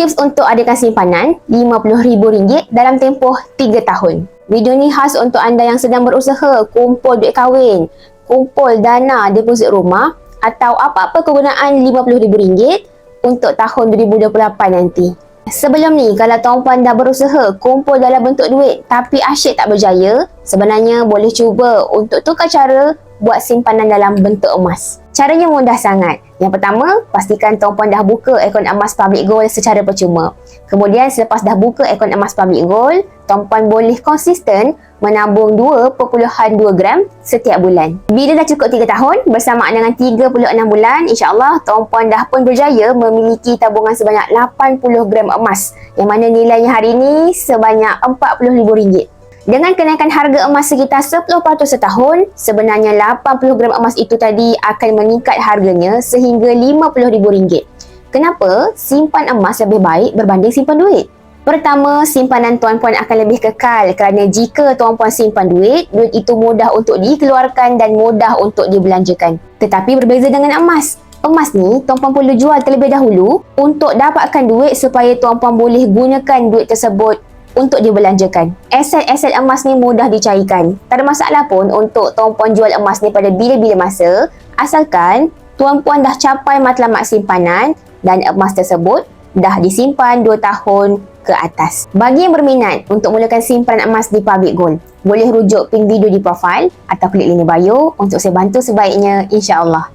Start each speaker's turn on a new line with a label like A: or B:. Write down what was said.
A: Tips untuk adakan simpanan RM50,000 dalam tempoh 3 tahun. Video ni khas untuk anda yang sedang berusaha kumpul duit kahwin, kumpul dana deposit rumah atau apa-apa kegunaan RM50,000 untuk tahun 2028 nanti. Sebelum ni, kalau tuan puan dah berusaha kumpul dalam bentuk duit tapi asyik tak berjaya, sebenarnya boleh cuba untuk tukar cara buat simpanan dalam bentuk emas. Caranya mudah sangat. Yang pertama, pastikan tuan puan dah buka akaun emas public gold secara percuma. Kemudian selepas dah buka akaun emas public gold, tuan puan boleh konsisten menabung 2.2 gram setiap bulan. Bila dah cukup 3 tahun, bersamaan dengan 36 bulan, insyaAllah tuan puan dah pun berjaya memiliki tabungan sebanyak 80 gram emas yang mana nilainya hari ini sebanyak RM45,000. Dengan kenaikan harga emas sekitar 10% setahun, sebenarnya 80 gram emas itu tadi akan meningkat harganya sehingga RM50,000. Kenapa simpan emas lebih baik berbanding simpan duit? Pertama, simpanan tuan puan akan lebih kekal kerana jika tuan puan simpan duit, duit itu mudah untuk dikeluarkan dan mudah untuk dibelanjakan. Tetapi berbeza dengan emas. Emas ni, tuan puan perlu jual terlebih dahulu untuk dapatkan duit supaya tuan puan boleh gunakan duit tersebut untuk dibelanjakan. Aset-aset emas ni mudah dicairkan. Tak ada masalah pun untuk tuan puan jual emas ni pada bila-bila masa asalkan tuan puan dah capai matlamat simpanan dan emas tersebut dah disimpan 2 tahun ke atas. Bagi yang berminat untuk mulakan simpanan emas di Public Gold, boleh rujuk pin video di profil atau klik link bio untuk saya bantu sebaiknya insya-Allah.